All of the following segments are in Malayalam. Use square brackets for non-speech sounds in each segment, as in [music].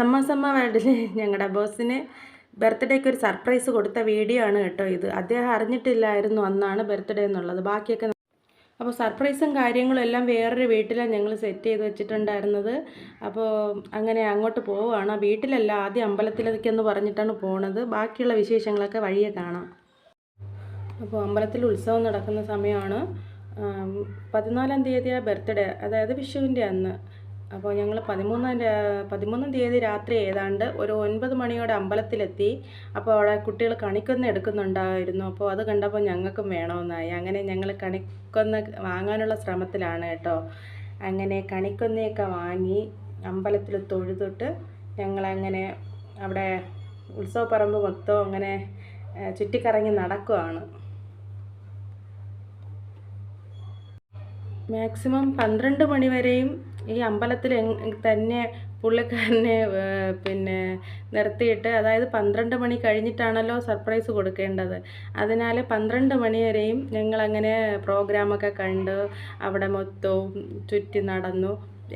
സമ്മ സമ്മ വേൾഡിൽ ഞങ്ങളുടെ ബോസിന് ബർത്ത്ഡേക്ക് ഒരു സർപ്രൈസ് കൊടുത്ത വീഡിയോ ആണ് കേട്ടോ ഇത്. അദ്ദേഹം അറിഞ്ഞിട്ടില്ലായിരുന്നു അന്നാണ് ബർത്ത്ഡേ എന്നുള്ളത്. ബാക്കിയൊക്കെ അപ്പോൾ സർപ്രൈസും കാര്യങ്ങളും എല്ലാം വേറൊരു വീട്ടിലാണ് ഞങ്ങൾ സെറ്റ് ചെയ്ത് വെച്ചിട്ടുണ്ടായിരുന്നത്. അപ്പോൾ അങ്ങനെ അങ്ങോട്ട് പോവുകയാണ്. വീട്ടിലല്ല ആദ്യം അമ്പലത്തിലേക്കെന്ന് പറഞ്ഞിട്ടാണ് പോണത്. ബാക്കിയുള്ള വിശേഷങ്ങളൊക്കെ വഴിയെ കാണാം. അപ്പോൾ അമ്പലത്തിൽ ഉത്സവം നടക്കുന്ന സമയമാണ് പതിനാലാം തീയതിയാണ് ബർത്ത്ഡേ. അതായത് വിഷുവിന്റെ അന്ന്. അപ്പോൾ ഞങ്ങൾ പതിമൂന്നാം പതിമൂന്നാം തീയതി രാത്രി ഏതാണ്ട് ഒരു ഒൻപത് മണിയോടെ അമ്പലത്തിലെത്തി. അപ്പോൾ അവിടെ കുട്ടികൾ കണിക്കൊന്ന എടുക്കുന്നുണ്ടായിരുന്നു. അപ്പോൾ അത് കണ്ടപ്പോൾ ഞങ്ങൾക്കും വേണമെന്നായി. അങ്ങനെ ഞങ്ങൾ കണിക്കൊന്ന വാങ്ങാനുള്ള ശ്രമത്തിലാണ് കേട്ടോ. അങ്ങനെ കണിക്കൊന്നയൊക്കെ വാങ്ങി അമ്പലത്തിൽ തൊഴുതൊട്ട് ഞങ്ങളങ്ങനെ അവിടെ ഉത്സവപ്പറമ്പ് മൊത്തം അങ്ങനെ ചുറ്റിക്കറങ്ങി നടക്കുവാണ്. മാക്സിമം പന്ത്രണ്ട് മണി വരെയും ഈ അമ്പലത്തിൽ തന്നെ പുള്ളിക്കാരനെ പിന്നെ നിർത്തിയിട്ട് അതായത് പന്ത്രണ്ട് മണി കഴിഞ്ഞിട്ടാണല്ലോ സർപ്രൈസ് കൊടുക്കേണ്ടത്. അതിനാൽ പന്ത്രണ്ട് മണി വരെയും ഞങ്ങളങ്ങനെ പ്രോഗ്രാമൊക്കെ കണ്ട് അവിടെ മൊത്തവും ചുറ്റി നടന്നു.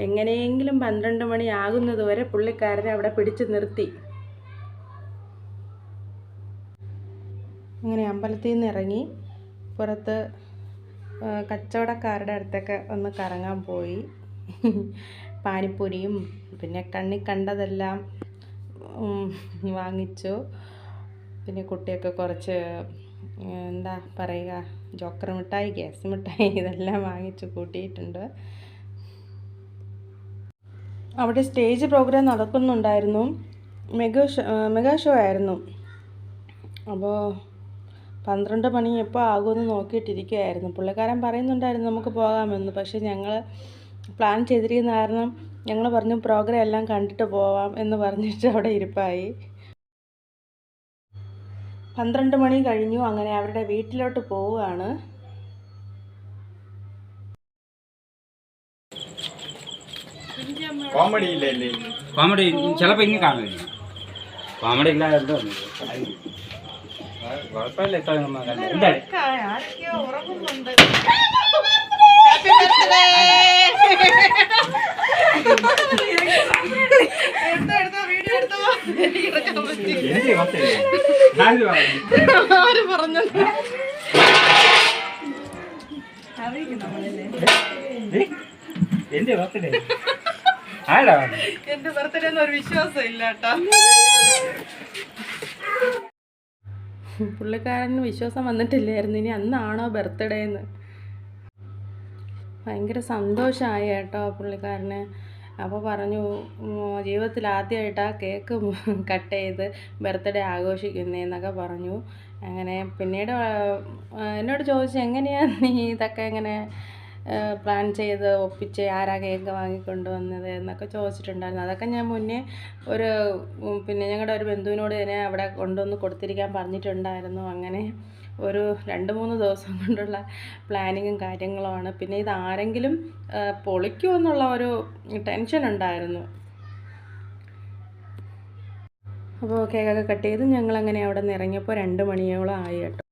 എങ്ങനെയെങ്കിലും പന്ത്രണ്ട് മണി ആകുന്നതുവരെ പുള്ളിക്കാരനെ അവിടെ പിടിച്ചു നിർത്തി. അങ്ങനെ അമ്പലത്തിൽ നിന്ന് ഇറങ്ങി പുറത്ത് കച്ചവടക്കാരുടെ അടുത്തൊക്കെ ഒന്ന് കറങ്ങാൻ പോയി. പാനിപ്പൂരിയും പിന്നെ കണ്ണി കണ്ടതെല്ലാം വാങ്ങിച്ചു. പിന്നെ കുട്ടിയൊക്കെ കുറച്ച് എന്താ പറയുക ജോക്കർ മിഠായി ഗ്യാസ് മിഠായി ഇതെല്ലാം വാങ്ങിച്ചു കൂട്ടിയിട്ടുണ്ട്. അവിടെ സ്റ്റേജ് പ്രോഗ്രാം നടക്കുന്നുണ്ടായിരുന്നു. മെഗാ ഷോ മെഗാ ഷോ ആയിരുന്നു. അപ്പോൾ പന്ത്രണ്ട് മണി എപ്പോൾ ആകുമെന്ന് നോക്കിയിട്ടിരിക്കുകയായിരുന്നു പുള്ളിക്കാരൻ പറയുന്നുണ്ടായിരുന്നു നമുക്ക് പോകാമെന്ന്. പക്ഷേ ഞങ്ങൾ പ്ലാൻ ചെയ്തിരിക്കുന്ന കാരണം ഞങ്ങൾ പറഞ്ഞു പ്രോഗ്രാം എല്ലാം കണ്ടിട്ട് പോവാം എന്ന് പറഞ്ഞിട്ട് അവിടെ ഇരിപ്പായി. പന്ത്രണ്ട് മണി കഴിഞ്ഞു. അങ്ങനെ അവരുടെ വീട്ടിലോട്ട് പോവുകയാണ്. കോമഡി ഇല്ല കോമഡി ചിലപ്പോൾ ഇങ്ങനെ കാണില്ല കോമഡി ഇല്ലാതെ എന്തോ കുഴപ്പമില്ല ഇത്ര നമ്മ കണ്ടത്. എന്താ ഞാനിത് പറഞ്ഞു. എന്റെ ബർത്ത്ഡേ ആരാ? എന്റെ ബർത്ത്ഡേ ഒരു വിശ്വാസം ഇല്ലാട്ടാ പുള്ളിക്കാരന് വിശ്വാസം വന്നിട്ടില്ലായിരുന്നു ഇനി അന്നാണോ ബർത്ത്ഡേ എന്ന് ഭയങ്കര സന്തോഷമായി കേട്ടോ പുള്ളിക്കാരന് അപ്പോൾ പറഞ്ഞു ജീവിതത്തിൽ ആദ്യമായിട്ടാണ് കേക്ക് [laughs] കട്ട് ചെയ്ത് ബർത്ത്ഡേ ആഘോഷിക്കുന്നതെന്നൊക്കെ പറഞ്ഞു. അങ്ങനെ പിന്നീട് എന്നോട് ചോദിച്ചു എങ്ങനെയാണ് നീ ഇതൊക്കെ ഇങ്ങനെ പ്ലാൻ ചെയ്ത് ഒപ്പിച്ച് ആരാ കേക്ക് വാങ്ങിക്കൊണ്ടുവന്നത് എന്നൊക്കെ ചോദിച്ചിട്ടുണ്ടായിരുന്നു. അതൊക്കെ ഞാൻ മുന്നേ ഒരു പിന്നെ ഞങ്ങളുടെ ഒരു ബന്ധുവിനോട് തന്നെ അവിടെ കൊണ്ടുവന്ന് കൊടുത്തിരിക്കാൻ പറഞ്ഞിട്ടുണ്ടായിരുന്നു. അങ്ങനെ ഒരു രണ്ട് മൂന്ന് ദിവസം കൊണ്ടുള്ള പ്ലാനിങ്ങും കാര്യങ്ങളുമാണ്. പിന്നെ ഇത് ആരെങ്കിലും ആ, പൊളിക്കുമോ എന്നുള്ള ഒരു ടെൻഷൻ ഉണ്ടായിരുന്നു. അപ്പോൾ കേക്കൊക്കെ കട്ട് ചെയ്ത് ഞങ്ങളങ്ങനെ അവിടെ നിന്ന് ഇറങ്ങിയപ്പോൾ രണ്ട് മണിയോളം ആയി കേട്ടോ.